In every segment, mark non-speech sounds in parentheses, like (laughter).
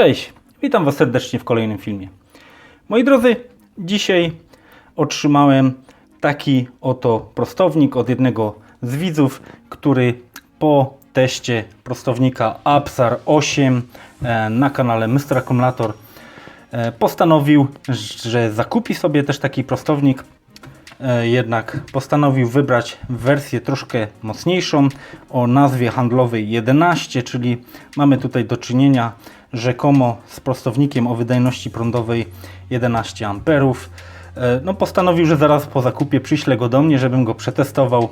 Cześć, witam Was serdecznie w kolejnym filmie. Moi drodzy, dzisiaj otrzymałem taki oto prostownik od jednego z widzów, który po teście prostownika Apsar 8 e, na kanale Mr. Akumulator e, postanowił, że zakupi sobie też taki prostownik E, jednak postanowił wybrać wersję troszkę mocniejszą o nazwie handlowej 11, czyli mamy tutaj do czynienia rzekomo z prostownikiem o wydajności prądowej 11 A. E, No postanowił, że zaraz po zakupie przyśle go do mnie, żebym go przetestował,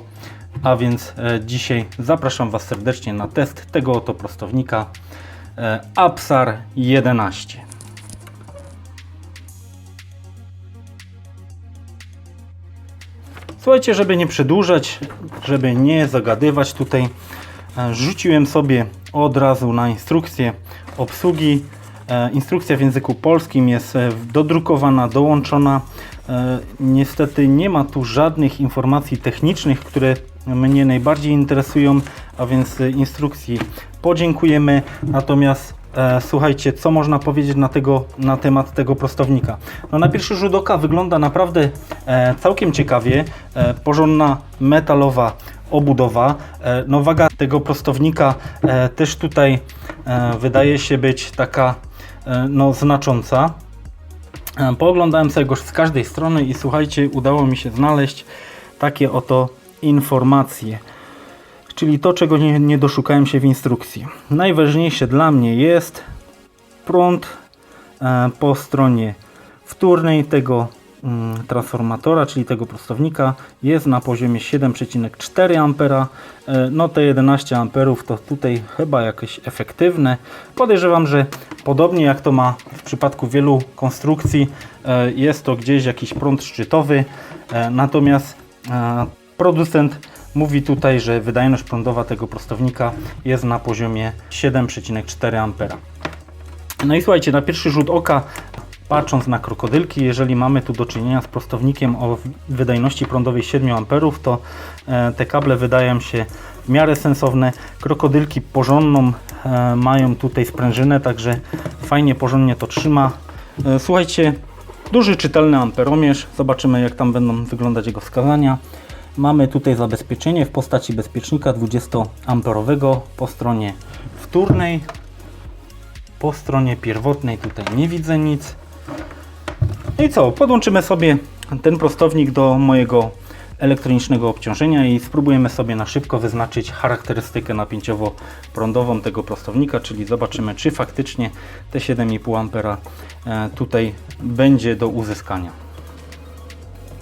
a więc e, dzisiaj zapraszam Was serdecznie na test tego oto prostownika e, Apsar 11. Słuchajcie, żeby nie przedłużać, żeby nie zagadywać tutaj, rzuciłem sobie od razu na instrukcję obsługi. E, Instrukcja w języku polskim jest e, dodrukowana, dołączona. E, Niestety nie ma tu żadnych informacji technicznych, które mnie najbardziej interesują, a więc instrukcji podziękujemy. Natomiast słuchajcie, co można powiedzieć na, tego, na temat tego prostownika? No na pierwszy rzut oka wygląda naprawdę całkiem ciekawie. Porządna metalowa obudowa. E, no waga tego prostownika e, też tutaj e, wydaje się być taka no, znacząca. Pooglądałem sobie go z każdej strony i słuchajcie, udało mi się znaleźć takie oto informacje czyli to, czego nie, nie doszukałem się w instrukcji. Najważniejsze dla mnie jest prąd po stronie wtórnej tego transformatora, czyli tego prostownika jest na poziomie 7,4 A. E, no te 11 A to tutaj chyba jakieś efektywne. Podejrzewam, że podobnie jak to ma w przypadku wielu konstrukcji, e, jest to gdzieś jakiś prąd szczytowy. E, natomiast producent Mówi tutaj, że wydajność prądowa tego prostownika jest na poziomie 7,4 A. No i słuchajcie, na pierwszy rzut oka, patrząc na krokodylki, jeżeli mamy tu do czynienia z prostownikiem o wydajności prądowej 7 A, to e, te kable wydają się w miarę sensowne. Krokodylki porządną e, mają tutaj sprężynę, także fajnie, porządnie to trzyma. E, Słuchajcie, duży czytelny amperomierz. Zobaczymy jak tam będą wyglądać jego wskazania. Mamy tutaj zabezpieczenie w postaci bezpiecznika 20A po stronie wtórnej. Po stronie pierwotnej tutaj nie widzę nic. No i co? Podłączymy sobie ten prostownik do mojego elektronicznego obciążenia i spróbujemy sobie na szybko wyznaczyć charakterystykę napięciowo-prądową tego prostownika, czyli zobaczymy czy faktycznie te 7,5 A e, tutaj będzie do uzyskania.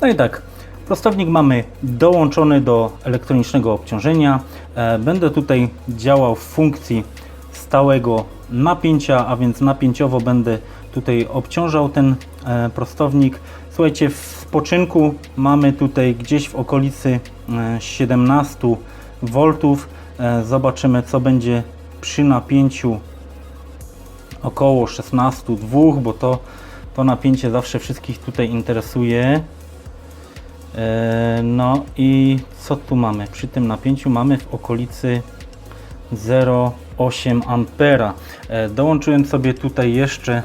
No i tak, Prostownik mamy dołączony do elektronicznego obciążenia. E, Będę tutaj działał w funkcji stałego napięcia, a więc napięciowo będę tutaj obciążał ten e, prostownik. Słuchajcie, w spoczynku mamy tutaj gdzieś w okolicy e, 17 V. E, Zobaczymy co będzie przy napięciu około 16,2, bo to, to napięcie zawsze wszystkich tutaj interesuje. E, No i co tu mamy? Przy tym napięciu mamy w okolicy 0,8 ampera. E, Dołączyłem sobie tutaj jeszcze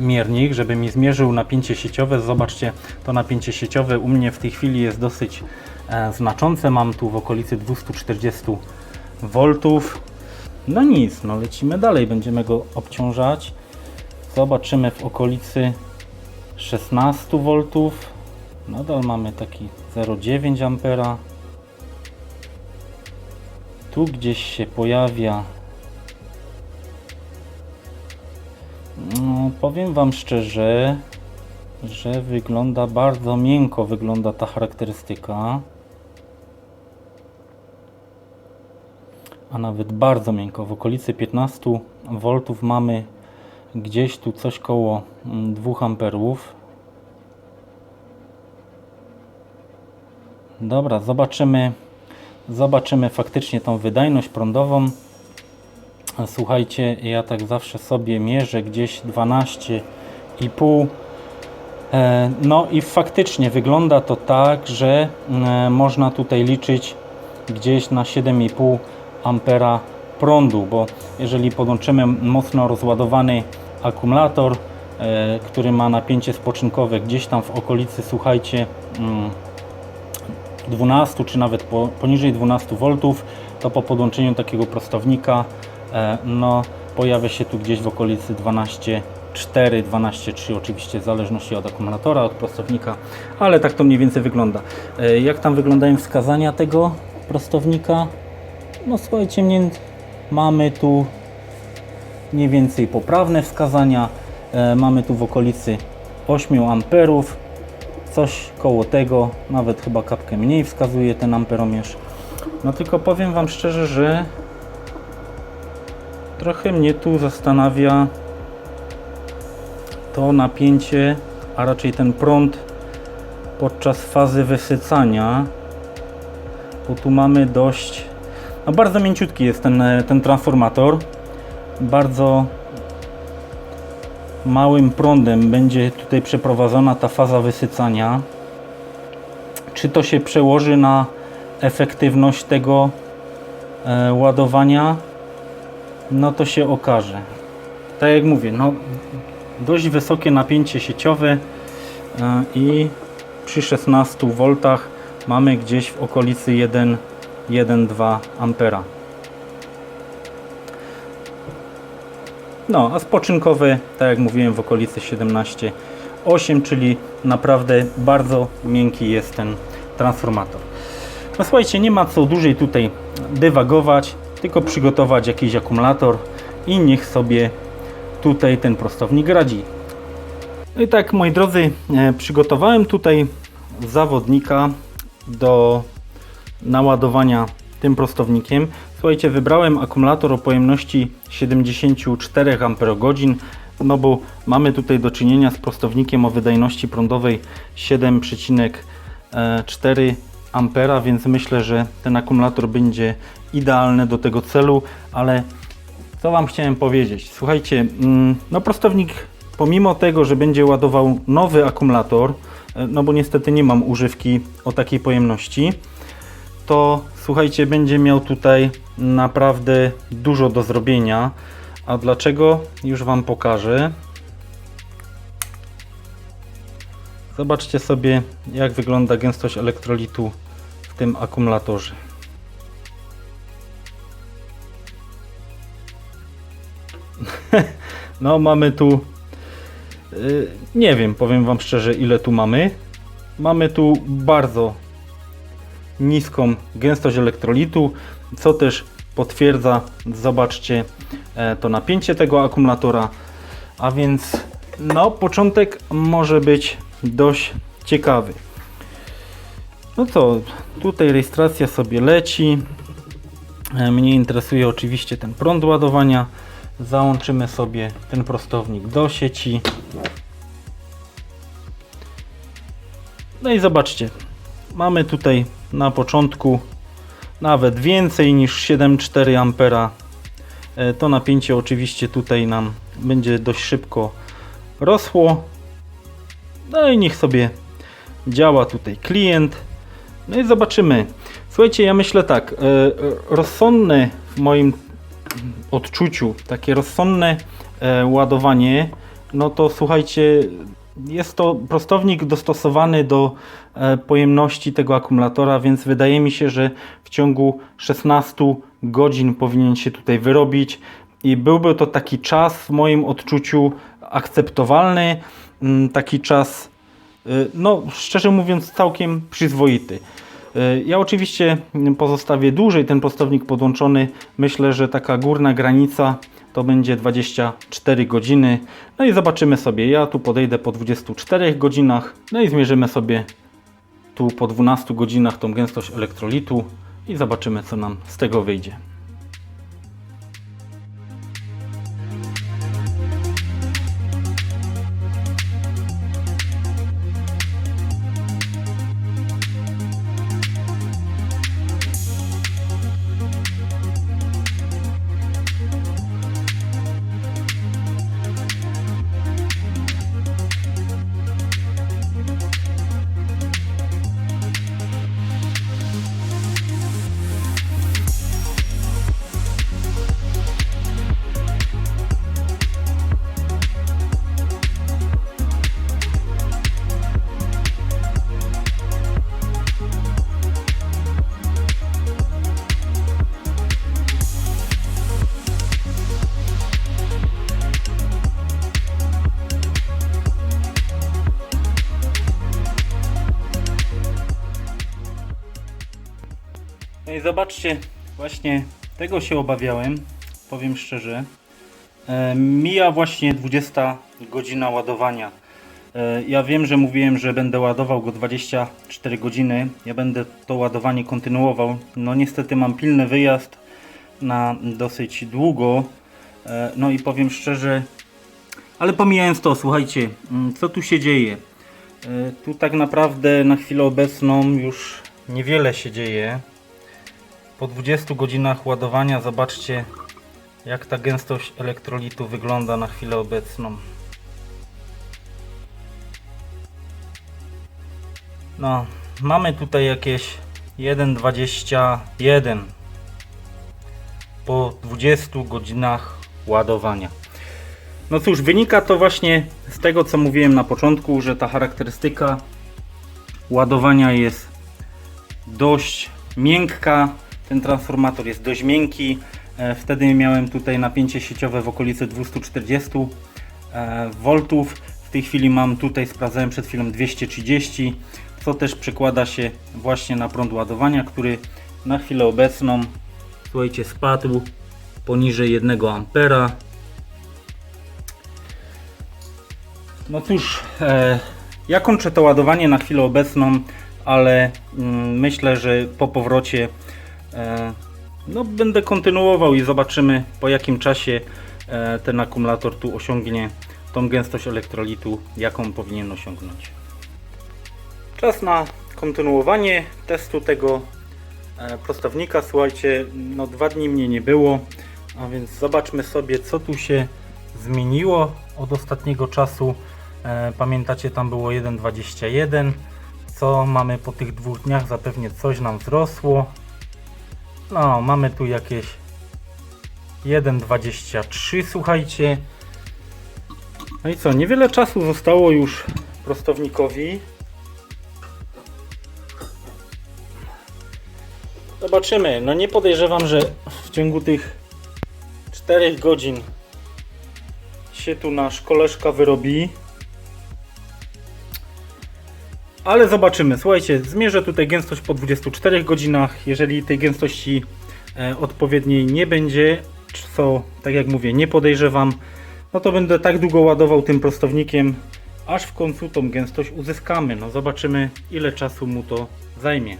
miernik, żeby mi zmierzył napięcie sieciowe. Zobaczcie, to napięcie sieciowe u mnie w tej chwili jest dosyć e, znaczące. Mam tu w okolicy 240 V. No nic, no lecimy dalej, będziemy go obciążać. Zobaczymy w okolicy 16 V. Nadal mamy taki 0,9 ampera. Tu gdzieś się pojawia. Powiem Wam szczerze, że wygląda bardzo miękko wygląda ta charakterystyka. A nawet bardzo miękko. W okolicy 15 V mamy gdzieś tu coś koło mm, 2 amperów. Dobra, zobaczymy, zobaczymy faktycznie tą wydajność prądową. Słuchajcie, ja tak zawsze sobie mierzę gdzieś 12,5. E, No i faktycznie wygląda to tak, że e, można tutaj liczyć gdzieś na 7,5 ampera prądu, bo jeżeli podłączymy mocno rozładowany akumulator, e, który ma napięcie spoczynkowe gdzieś tam w okolicy, słuchajcie, mm, 12 czy nawet po, poniżej 12 V, to po podłączeniu takiego prostownika no, pojawia się tu gdzieś w okolicy 12,4, 12,3 oczywiście w zależności od akumulatora, od prostownika, ale tak to mniej więcej wygląda. E, Jak tam wyglądają wskazania tego prostownika? No słuchajcie, mnie, mamy tu mniej więcej poprawne wskazania. E, mamy tu w okolicy 8 amperów, coś koło tego, nawet chyba kapkę mniej wskazuje ten amperomierz. No tylko powiem Wam szczerze, że trochę mnie tu zastanawia to napięcie, a raczej ten prąd podczas fazy wysycania, bo tu mamy dość, no bardzo mięciutki jest ten, e, ten transformator, bardzo małym prądem będzie tutaj przeprowadzona ta faza wysycania. Czy to się przełoży na efektywność tego e, ładowania? No to się okaże. Tak jak mówię, no dość wysokie napięcie sieciowe e, i przy 16 V mamy gdzieś w okolicy 1-1,2 ampera. No, a spoczynkowy, tak jak mówiłem, w okolicy 17,8, czyli naprawdę bardzo miękki jest ten transformator. No słuchajcie, nie ma co dłużej tutaj dywagować, tylko przygotować jakiś akumulator i niech sobie tutaj ten prostownik radzi. No i tak, moi drodzy, e, przygotowałem tutaj zawodnika do naładowania tym prostownikiem. Słuchajcie, wybrałem akumulator o pojemności 74 Ah, no bo mamy tutaj do czynienia z prostownikiem o wydajności prądowej 7,4 ampera, więc myślę, że ten akumulator będzie idealny do tego celu, ale co Wam chciałem powiedzieć? Słuchajcie, mm, no prostownik pomimo tego, że będzie ładował nowy akumulator, e, no bo niestety nie mam używki o takiej pojemności, to słuchajcie, będzie miał tutaj naprawdę dużo do zrobienia. A dlaczego? Już Wam pokażę. Zobaczcie sobie, jak wygląda gęstość elektrolitu w tym akumulatorze. (laughs) No, mamy tu. y, Nie wiem, powiem Wam szczerze, ile tu mamy. Mamy tu bardzo niską gęstość elektrolitu, co też potwierdza, zobaczcie, e, to napięcie tego akumulatora. A więc, no, początek może być dość ciekawy. No co, tutaj rejestracja sobie leci. E, Mnie interesuje oczywiście ten prąd ładowania. Załączymy sobie ten prostownik do sieci. No i zobaczcie, mamy tutaj na początku nawet więcej niż 7,4 ampera. E, To napięcie oczywiście tutaj nam będzie dość szybko rosło. No i niech sobie działa tutaj klient. No i zobaczymy. Słuchajcie, ja myślę tak, e, e, rozsądne w moim odczuciu, takie rozsądne e, ładowanie, no to słuchajcie, jest to prostownik dostosowany do pojemności tego akumulatora, więc wydaje mi się, że w ciągu 16 godzin powinien się tutaj wyrobić i byłby to taki czas w moim odczuciu akceptowalny, taki czas, y, no szczerze mówiąc, całkiem przyzwoity. Y, Ja oczywiście pozostawię dłużej ten prostownik podłączony. Myślę, że taka górna granica to będzie 24 godziny. No i zobaczymy sobie. Ja tu podejdę po 24 godzinach. No i zmierzymy sobie tu po 12 godzinach tą gęstość elektrolitu i zobaczymy co nam z tego wyjdzie. I zobaczcie, właśnie tego się obawiałem, powiem szczerze. E, mija właśnie 20 godzina ładowania. E, ja wiem, że mówiłem, że będę ładował go 24 godziny. Ja będę to ładowanie kontynuował. No niestety mam pilny wyjazd na dosyć długo. E, no i powiem szczerze, ale pomijając to, słuchajcie, mm, co tu się dzieje? E, Tu tak naprawdę na chwilę obecną już niewiele się dzieje. Po 20 godzinach ładowania zobaczcie jak ta gęstość elektrolitu wygląda na chwilę obecną. No, mamy tutaj jakieś 1,21 po 20 godzinach ładowania. No cóż, wynika to właśnie z tego, co mówiłem na początku, że ta charakterystyka ładowania jest dość miękka. Ten transformator jest dość miękki. E, Wtedy miałem tutaj napięcie sieciowe w okolicy 240 e, V. W tej chwili mam tutaj, sprawdzałem przed chwilą 230, co też przekłada się właśnie na prąd ładowania, który na chwilę obecną, słuchajcie, spadł poniżej 1 ampera. No cóż, e, ja kończę to ładowanie na chwilę obecną, ale mm, myślę, że po powrocie no, będę kontynuował i zobaczymy po jakim czasie e, ten akumulator tu osiągnie tą gęstość elektrolitu, jaką powinien osiągnąć. Czas na kontynuowanie testu tego e, prostownika. Słuchajcie, no dwa dni mnie nie było, a więc zobaczmy sobie co tu się zmieniło od ostatniego czasu. E, Pamiętacie, tam było 1,21. Co mamy po tych dwóch dniach? Zapewnie coś nam wzrosło. No, mamy tu jakieś 1,23, słuchajcie. No i co, niewiele czasu zostało już prostownikowi. Zobaczymy. No nie podejrzewam, że w ciągu tych 4 godzin się tu nasz koleżka wyrobi. Ale zobaczymy. Słuchajcie, zmierzę tutaj gęstość po 24 godzinach. Jeżeli tej gęstości e, odpowiedniej nie będzie, co tak jak mówię, nie podejrzewam, no to będę tak długo ładował tym prostownikiem, aż w końcu tą gęstość uzyskamy. No zobaczymy, ile czasu mu to zajmie.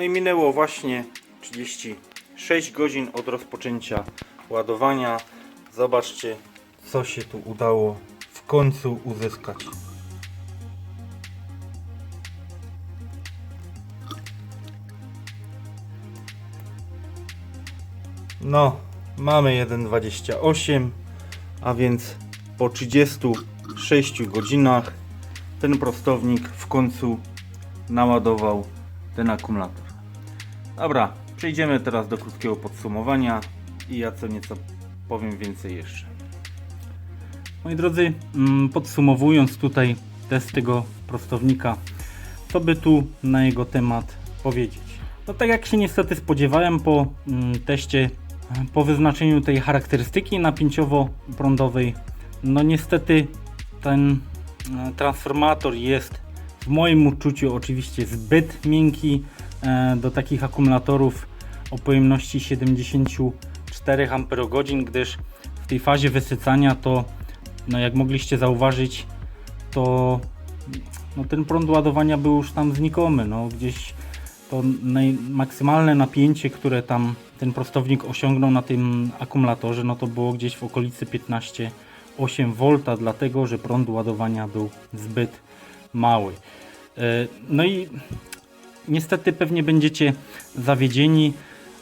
No i minęło właśnie 36 godzin od rozpoczęcia ładowania. Zobaczcie, co się tu udało w końcu uzyskać. No, mamy 1,28, a więc po 36 godzinach ten prostownik w końcu naładował ten akumulator. Dobra, przejdziemy teraz do krótkiego podsumowania i ja co nieco powiem więcej jeszcze. Moi drodzy, mm, podsumowując tutaj test tego prostownika, co by tu na jego temat powiedzieć? No tak jak się niestety spodziewałem po mm, teście, po wyznaczeniu tej charakterystyki napięciowo-prądowej, no niestety ten e, transformator jest w moim odczuciu oczywiście zbyt miękki do takich akumulatorów o pojemności 74 Ah, gdyż w tej fazie wysycania to, no jak mogliście zauważyć, to no ten prąd ładowania był już tam znikomy. No, gdzieś to maksymalne napięcie, które tam ten prostownik osiągnął na tym akumulatorze, no to było gdzieś w okolicy 15,8 V, dlatego że prąd ładowania był zbyt mały. E, No i niestety pewnie będziecie zawiedzieni,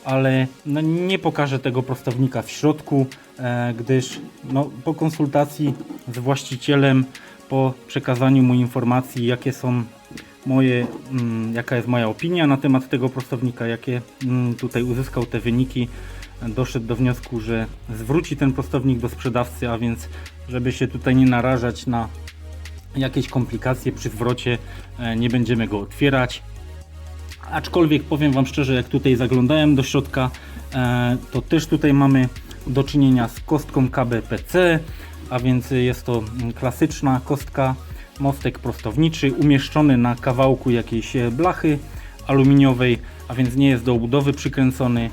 ale no nie pokażę tego prostownika w środku, e, gdyż no, po konsultacji z właścicielem, po przekazaniu mu informacji, jakie są moje, mm, jaka jest moja opinia na temat tego prostownika, jakie mm, tutaj uzyskał te wyniki. Doszedł do wniosku, że zwróci ten prostownik do sprzedawcy, a więc żeby się tutaj nie narażać na jakieś komplikacje przy zwrocie, e, nie będziemy go otwierać. Aczkolwiek powiem Wam szczerze, jak tutaj zaglądałem do środka, e, to też tutaj mamy do czynienia z kostką KBPC, a więc jest to klasyczna kostka, mostek prostowniczy umieszczony na kawałku jakiejś blachy aluminiowej, a więc nie jest do obudowy przykręcony.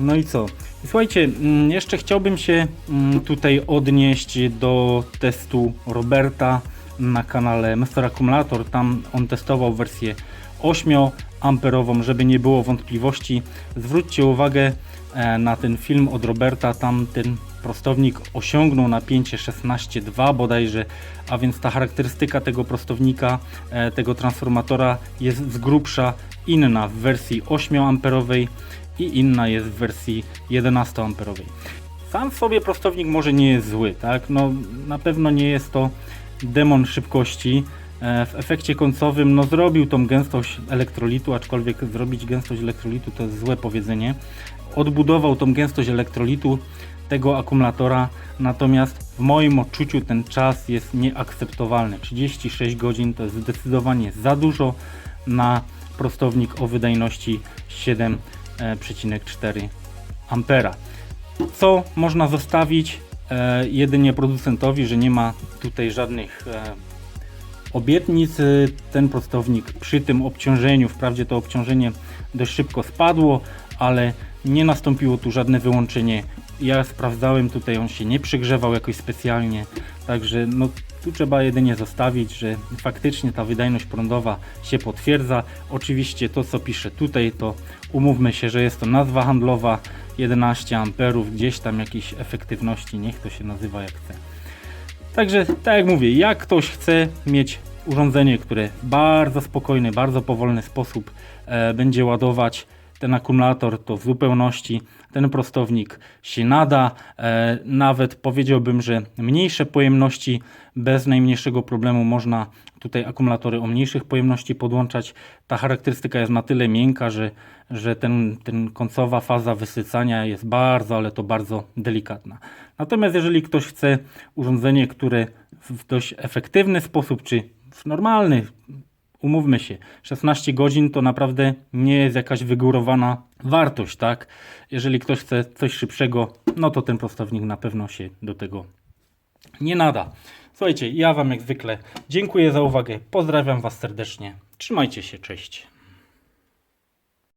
No i co? Słuchajcie, mm, jeszcze chciałbym się mm, tutaj odnieść do testu Roberta na kanale Mr. Accumulator. Tam on testował wersję 8 amperową, żeby nie było wątpliwości. Zwróćcie uwagę e, na ten film od Roberta. Tam ten prostownik osiągnął napięcie 16,2 bodajże, a więc ta charakterystyka tego prostownika, e, tego transformatora jest z grubsza inna w wersji 8 amperowej i inna jest w wersji 11 amperowej. Sam w sobie prostownik może nie jest zły, tak? No, na pewno nie jest to demon szybkości. E, W efekcie końcowym no, zrobił tą gęstość elektrolitu, aczkolwiek zrobić gęstość elektrolitu to jest złe powiedzenie. Odbudował tą gęstość elektrolitu tego akumulatora, natomiast w moim odczuciu ten czas jest nieakceptowalny. 36 godzin to jest zdecydowanie za dużo na prostownik o wydajności 7,4 ampera. Co można zostawić e, jedynie producentowi, że nie ma tutaj żadnych e, obietnic. Y, Ten prostownik przy tym obciążeniu, wprawdzie to obciążenie dość szybko spadło, ale nie nastąpiło tu żadne wyłączenie. Ja sprawdzałem tutaj, on się nie przegrzewał jakoś specjalnie, także no, tu trzeba jedynie zostawić, że faktycznie ta wydajność prądowa się potwierdza. Oczywiście to co piszę tutaj to umówmy się, że jest to nazwa handlowa 11 amperów, gdzieś tam jakiejś efektywności, niech to się nazywa jak chce. Także, tak jak mówię, jak ktoś chce mieć urządzenie, które w bardzo spokojny, bardzo powolny sposób e, będzie ładować ten akumulator, to w zupełności ten prostownik się nada. E, nawet powiedziałbym, że mniejsze pojemności bez najmniejszego problemu można tutaj akumulatory o mniejszych pojemności podłączać. Ta charakterystyka jest na tyle miękka, że, że ten, ten końcowa faza wysycania jest bardzo, ale to bardzo delikatna. Natomiast jeżeli ktoś chce urządzenie, które w dość efektywny sposób, czy w normalny, umówmy się, 16 godzin to naprawdę nie jest jakaś wygórowana wartość, tak? Jeżeli ktoś chce coś szybszego, no to ten prostownik na pewno się do tego nie nada. Słuchajcie, ja Wam jak zwykle dziękuję za uwagę, pozdrawiam Was serdecznie, trzymajcie się, cześć.